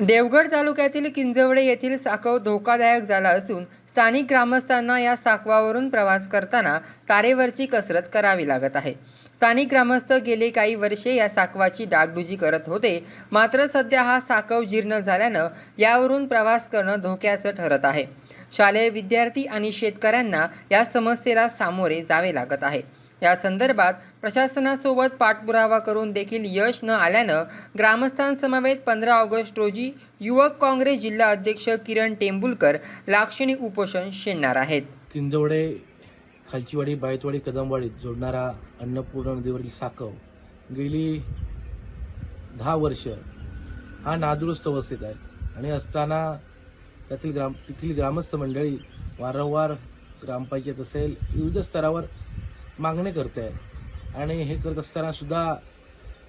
देवगड तालुक्यातील किंजवडे येथील साकव धोकादायक झाला असून स्थानिक ग्रामस्थांना या साकवावरून प्रवास करताना तारेवरची कसरत करावी लागत आहे. स्थानिक ग्रामस्थ गेले काही वर्षे या साकवाची डागडुजी करत होते. मात्र सध्या हा साकव जीर्ण झाल्यानं यावरून प्रवास करणं धोक्याचं ठरत आहे. शालेय विद्यार्थी आणि शेतकऱ्यांना या समस्येला सामोरे जावे लागत आहे. या संदर्भात प्रशासनासोबत पाठपुरावा करून देखील यश न आल्यानं ग्रामस्थांसमवेत पंधरा ऑगस्ट रोजी युवक काँग्रेस जिल्हा अध्यक्ष किरण टेंबुलकर लाक्षणिक उपोषण शेणणार आहेत. किंजवडे खालचीवाडी बायतवाडी कदमवाडीत जोडणारा अन्नपूर्णा नदीवरील साकव गेली दहा वर्ष हा नादुरुस्त अवस्थेत आहे. आणि असताना त्यातील ग्राम तेथील ग्रामस्थ मंडळी वारंवार ग्रामपंचायत असेल विविध स्तरावर मागणी करते आहे आणि हे करत असताना सुद्धा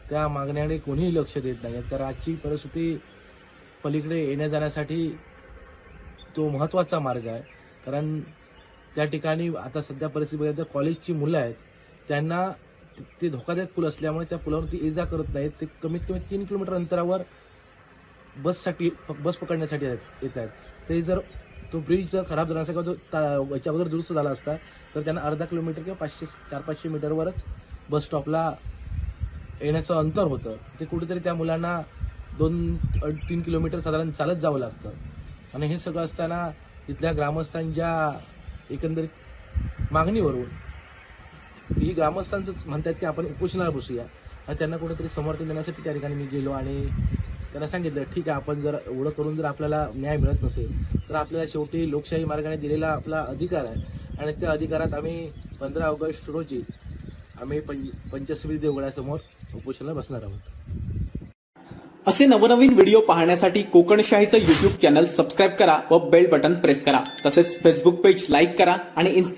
त्या मागण्याकडे कोणीही लक्ष देत नाही. तर आजची परिस्थिती पलीकडे येण्या जाण्यासाठी तो महत्त्वाचा मार्ग आहे. कारण त्या ठिकाणी आता सध्या परिस्थिती बघितलं तर कॉलेजची मुलं आहेत. त्यांना ते- धोकादायक पूल असल्यामुळे त्या पुलावरती ये जा करत नाहीत. ते कमीत कमी तीन किलोमीटर अंतरावर बससाठी बस पकडण्यासाठी येत आहेत. ते जर तो ब्रिज खराब झाला असता किंवा तो ता- याच्या अगोदर दुरुस्त झाला असता तर त्यांना अर्धा किलोमीटर किंवा पाचशे चार पाचशे मीटरवरच बस स्टॉपला येण्याचं अंतर होतं. ते कुठेतरी त्या मुलांना दोन तीन किलोमीटर साधारण चालत जावं लागतं. आणि हे सगळं असताना इथल्या ग्रामस्थांच्या एकंदरीत मागणीवरून ही ग्रामस्थांचं म्हणतात की आपण उपोषणाला बसूया. आणि त्यांना कुठेतरी समर्थन देण्यासाठी त्या ठिकाणी मी गेलो आणि त्यांना सांगितलं ठीक आहे आपण जर एवढं करून जर आपल्याला न्याय मिळत नसेल तर आपल्याला शेवटी लोकशाही मार्गाने दिलेला आपला अधिकार आहे. आणि त्या अधिकारात आम्ही पंधरा ऑगस्ट रोजी आम्ही पंच पंचश्री देवगडासमोर उपोषणाला बसणार आहोत. असे नवनवीन व्हिडिओ पाहण्यासाठी कोकणशाहीचं युट्यूब चॅनल सबस्क्राईब करा व बेल बटन प्रेस करा. तसेच फेसबुक पेज लाईक करा आणि इन्स्टा